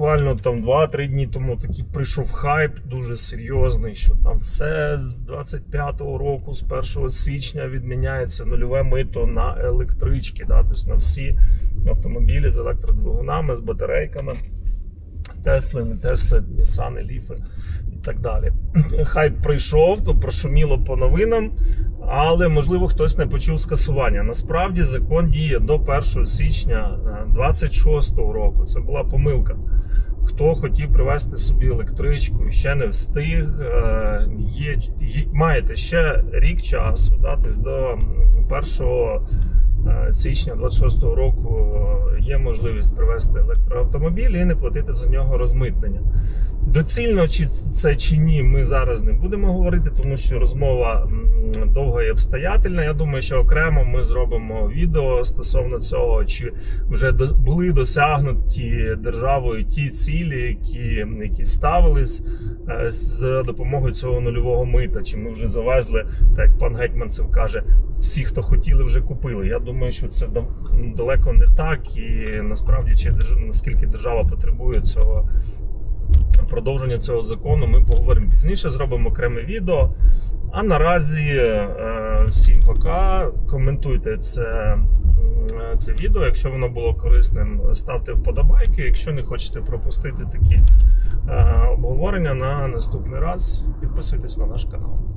Буквально там 2-3 дні тому такий прийшов хайп дуже серйозний, що там все з 25-го року, з 1 січня відміняється нульове мито на електрички, да, тобто на всі автомобілі з електродвигунами, з батарейками. Тесли, не Тесли, Нісани, Ліфи і так далі. Хайп прийшов, то прошуміло по новинам, але можливо хтось не почув скасування. Насправді закон діє до 1 січня 26 року. Це була помилка. Хто хотів привезти собі електричку ще не встиг, е, є, є- маєте ще рік часу, да, тобто до 1 е, січня 26 року є можливість привезти електроавтомобіль і не платити за нього розмитнення. Доцільно чи це чи ні, ми зараз не будемо говорити, тому що розмова довга і обстоятельна. Я думаю, що окремо ми зробимо відео стосовно цього, чи вже були досягнуті державою ті цілі, які, які ставились е, з допомогою цього нульового мита. Чи ми вже завезли, так як пан Гетьманцев каже, всі, хто хотіли, вже купили. Я думаю, що це далеко не так, і насправді чи наскільки держава потребує цього продовження цього закону ми поговоримо пізніше, зробимо окреме відео. А наразі е, всім пока. Коментуйте це, це відео. Якщо воно було корисним, ставте вподобайки. Якщо не хочете пропустити такі е, обговорення на наступний раз, підписуйтесь на наш канал.